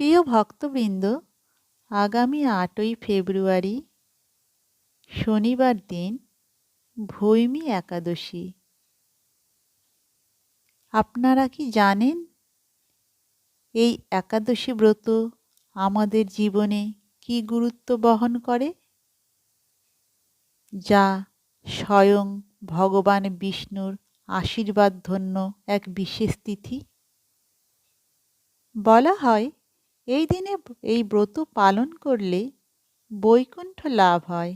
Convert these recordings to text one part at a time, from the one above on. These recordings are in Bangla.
প্রিয় ভক্তবৃন্দ, আগামী আটই ফেব্রুয়ারি শনিবার দিন ভৈমী একাদশী। আপনারা কি জানেন এই একাদশী ব্রত আমাদের জীবনে কি গুরুত্ব বহন করে? যা স্বয়ং ভগবান বিষ্ণুর আশীর্বাদ ধন্য এক বিশেষ তিথি। বলা হয় এই দিনে এই ব্রত পালন করলে বৈকুণ্ঠ লাভ হয়।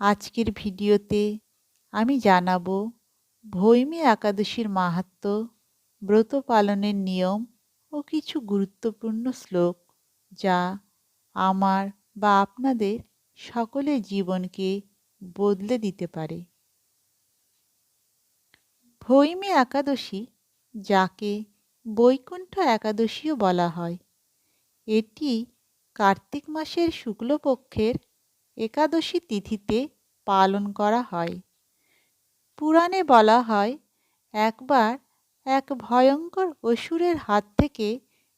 আজকের ভিডিওতে আমি জানাব ভৈমী একাদশীর মাহাত্ম, ব্রত পালনের নিয়ম ও কিছু গুরুত্বপূর্ণ শ্লোক যা আমার বা আপনাদের সকলের জীবনকে বদলে দিতে পারে। ভৈমী একাদশী যাকে বৈকুণ্ঠ একাদশীও বলা হয়। এটি কার্তিক মাসের শুক্লপক্ষের একাদশী তিথিতে পালন করা হয়। পুরাণে বলা হয়, একবার এক ভয়ঙ্কর অসুরের হাত থেকে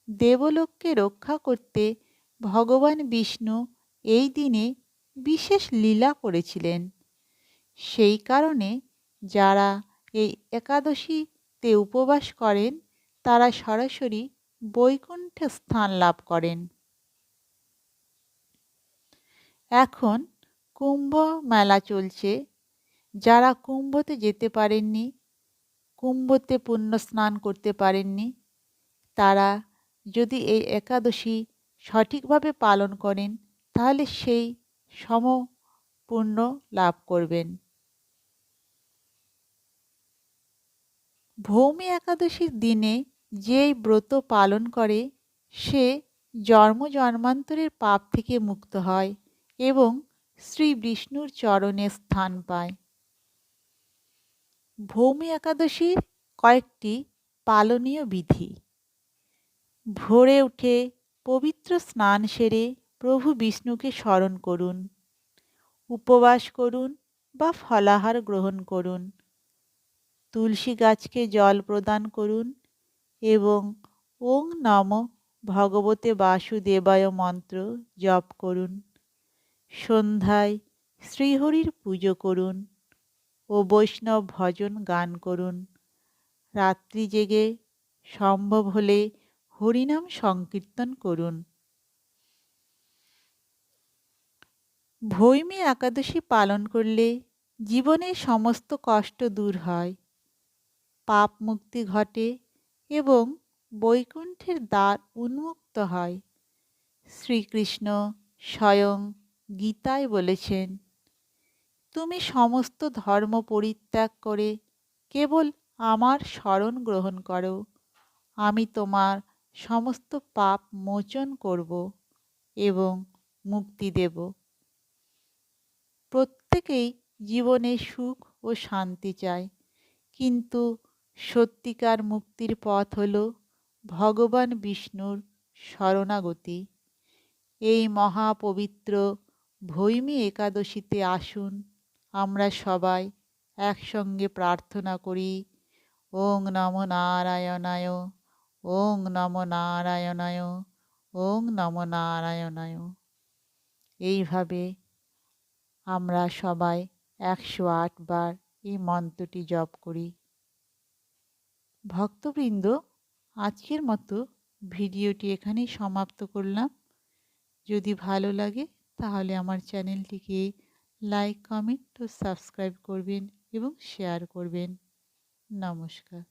দেবলোককে রক্ষা করতে ভগবান বিষ্ণু এই দিনে বিশেষ লীলা করেছিলেন। সেই কারণে যারা এই একাদশীতে উপবাস করেন তারা সরাসরি বৈকুণ্ঠে স্থান লাভ করেন। এখন কুম্ভ মেলা চলছে। যারা কুম্ভতে যেতে পারেননি, কুম্ভতে পুণ্য স্নান করতে পারেননি, তারা যদি এই একাদশী সঠিকভাবে পালন করেন, তাহলে সেই সম পুণ্য লাভ করবেন। ভৌমি একাদশীর দিনে যেই ব্রত পালন করে, সে জন্ম জন্মান্তরের পাপ থেকে মুক্ত হয় এবং শ্রী বিষ্ণুর চরণে স্থান পায়। ভৌমি একাদশীর কয়েকটি পালনীয় বিধি। ভোরে উঠে পবিত্র স্নান সেরে প্রভু বিষ্ণুকে স্মরণ করুন, উপবাস করুন বা ফলাহার গ্রহণ করুন, তুলসী গাছকে জল প্রদান করুন এবং ওং নম ভগবতে বাসুদেবায় মন্ত্র জপ করুন। সন্ধ্যায় শ্রীহরির পুজো করুন ও বৈষ্ণব ভজন গান করুন। রাত্রি জেগে সম্ভব হলে হরিনাম সংকীর্তন করুন। ভৈমী একাদশী পালন করলে জীবনের সমস্ত কষ্ট দূর হয়। পাপ মুক্তি ঘটে এবং বৈকুণ্ঠের দ্বার উন্মুক্ত হয়। শ্রীকৃষ্ণ স্বয়ং গীতায় বলেছেন, তুমি সমস্ত ধর্ম পরিত্যাগ করে কেবল আমার স্মরণ গ্রহণ করো। আমি তোমার সমস্ত পাপ মোচন করব এবং মুক্তি দেব। প্রত্যেকেই জীবনে সুখ ও শান্তি চায়, কিন্তু সত্যিকার মুক্তির পথ হল ভগবান বিষ্ণুর শরণাগতি। এই মহাপবিত্র ভৈমী একাদশীতে আসুন, আমরা সবাই একসঙ্গে প্রার্থনা করি, ওং নম নারায়ণায়, ওং নম নারায়ণায়, ওং নম নারায়ণায়। এইভাবে আমরা সবাই একশো বার এই মন্ত্রটি জপ করি। ভক্তবৃন্দ আজকের মতো ভিডিওটি এখানেই সমাপ্ত করলাম। যদি ভালো লাগে তাহলে আমার চ্যানেলটিকে লাইক, কমেন্ট ও সাবস্ক্রাইব করবেন এবং শেয়ার করবেন। নমস্কার।